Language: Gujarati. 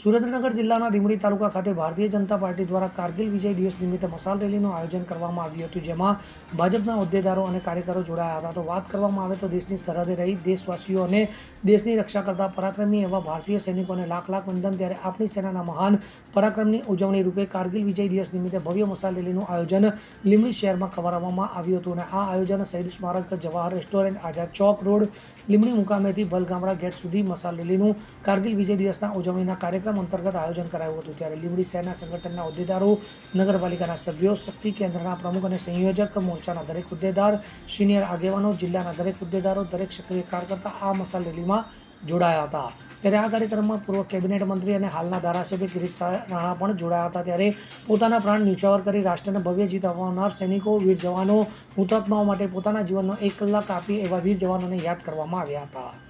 સુરેન્દ્રનગર જિલ્લાના લીંબડી તાલુકા ખાતે ભારતીય જનતા પાર્ટી દ્વારા કારગિલ વિજય દિવસ નિમિત્તે મસાલ રેલીનું આયોજન કરવામાં આવ્યું હતું, જેમાં ભાજપના હોદ્દેદારો અને કાર્યકરો જોડાયા હતા. તો વાત કરવામાં આવે તો દેશની સરહદે રહી દેશવાસીઓ અને દેશની રક્ષા કરતા પરાક્રમી એવા ભારતીય સૈનિકોને લાખ લાખ વંદન. ત્યારે આપણી સેનાના મહાન પરાક્રમની ઉજવણી રૂપે કારગિલ વિજય દિવસ નિમિત્તે ભવ્ય મસાલ રેલીનું આયોજન લીંબડી શહેરમાં કરવામાં આવ્યું હતું અને આ આયોજન શહીદ સ્મારક, જવાહર રેસ્ટોરન્ટ, આઝાદ ચોક રોડ, લીંબડી મુકામેથી ભલગામડા ગેટ સુધી મસાલ રેલીનું કારગિલ વિજય દિવસના ઉજવણીના કાર્યક્રમ અંતર્ગત આયોજન કરાયું હતું. ત્યારે લીંબડી શહેરના સંગઠનના હોદ્દેદારો, નગરપાલિકાના સભ્યો, શક્તિ કેન્દ્રના પ્રમુખ અને સંયોજક, મોરચાના દરેક હોદ્દેદાર, સિનિયર આગેવાનો, જિલ્લાના દરેક હોદ્દેદારો, દરેક સક્રિય કાર્યકર્તા આ મસાલ રેલીમાં જોડાયા હતા. ત્યારે આ કાર્યક્રમમાં પૂર્વ કેબિનેટ મંત્રી અને હાલના ધારાસભ્ય કિરીટ રાણા પણ જોડાયા હતા. ત્યારે પોતાના પ્રાણ નીચાવર કરી રાષ્ટ્રને ભવ્ય જીત અપાવનાર સૈનિકો, વીર જવાનો, હુતાત્માઓ માટે પોતાના જીવનનો એક કલાક આપી એવા વીર જવાનોને યાદ કરવામાં આવ્યા હતા.